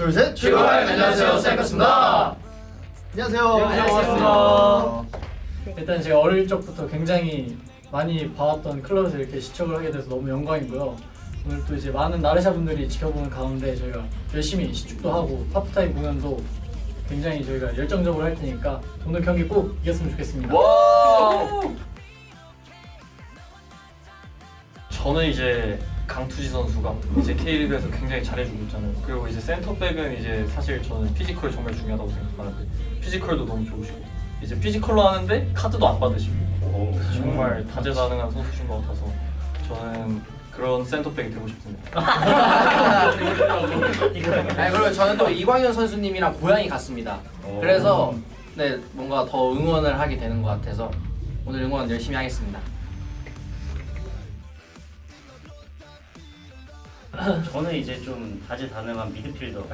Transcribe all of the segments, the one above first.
둘, 셋. 출발! 안녕하세요, 셀카스입니다. 안녕하세요. 안녕하세요. 일단 제가 어릴 적부터 굉장히 많이 봐왔던 클럽에서 이렇게 시청을 하게 돼서 너무 영광이고요. 오늘 또 이제 많은 나르샤 분들이 지켜보는 가운데 저희가 열심히 시축도 하고 파프타임 공연도 굉장히 저희가 열정적으로 할 테니까 오늘 경기 꼭 이겼으면 좋겠습니다. 저는 이제 강투지 선수가 이제 K리그에서 굉장히 잘해주고 있잖아요. 그리고 이제 센터백은 이제 사실 저는 피지컬이 정말 중요하다고 생각하는데 피지컬도 너무 좋으시고 이제 피지컬로 하는데 카드도 안 받으시고 정말 다재다능한 선수신 것 같아서 저는 그런 센터백이 되고 싶습니다. 아니 그리고 저는 또 이광현 선수님이랑 고향이 같습니다. 그래서 네 뭔가 더 응원을 하게 되는 것 같아서 오늘 응원 열심히 하겠습니다. 저는 이제 좀 다재다능한 미드필더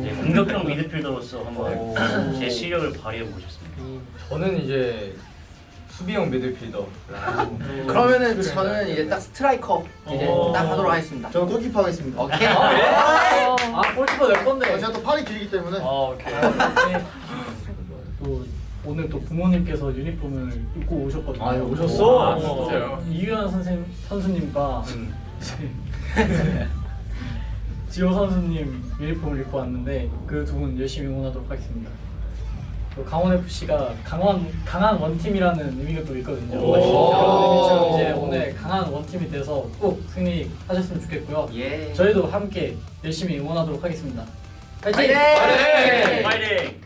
이제 공격형 미드필더로서 한번 제 실력을 발휘해 보고 싶습니다. 저는 이제 수비형 미드필더. 그러면은 저는 이제 딱 스트라이커 이제 오. 딱 하도록 하겠습니다. 저는 골키퍼 하겠습니다. 오케이. 아 골키퍼 낼 건데. 어, 제가 또 팔이 길기 때문에. 아 오케이. 또 오늘 또 부모님께서 유니폼을 입고 오셨거든요. 아, 오셨어? 아, 아, 진짜요? 이유현 선생 선수님과 이제 지호 선수님 유니폼을 입고 왔는데 그 두 분 열심히 응원하도록 하겠습니다. 또 강원 FC가 강원 강한 원팀이라는 의미가 또 있거든요. 오. 그런 의미처럼 이제 오늘 강한 원팀이 돼서 꼭 승리하셨으면 좋겠고요. 예. 저희도 함께 열심히 응원하도록 하겠습니다. 파이팅! 파이팅! 파이팅!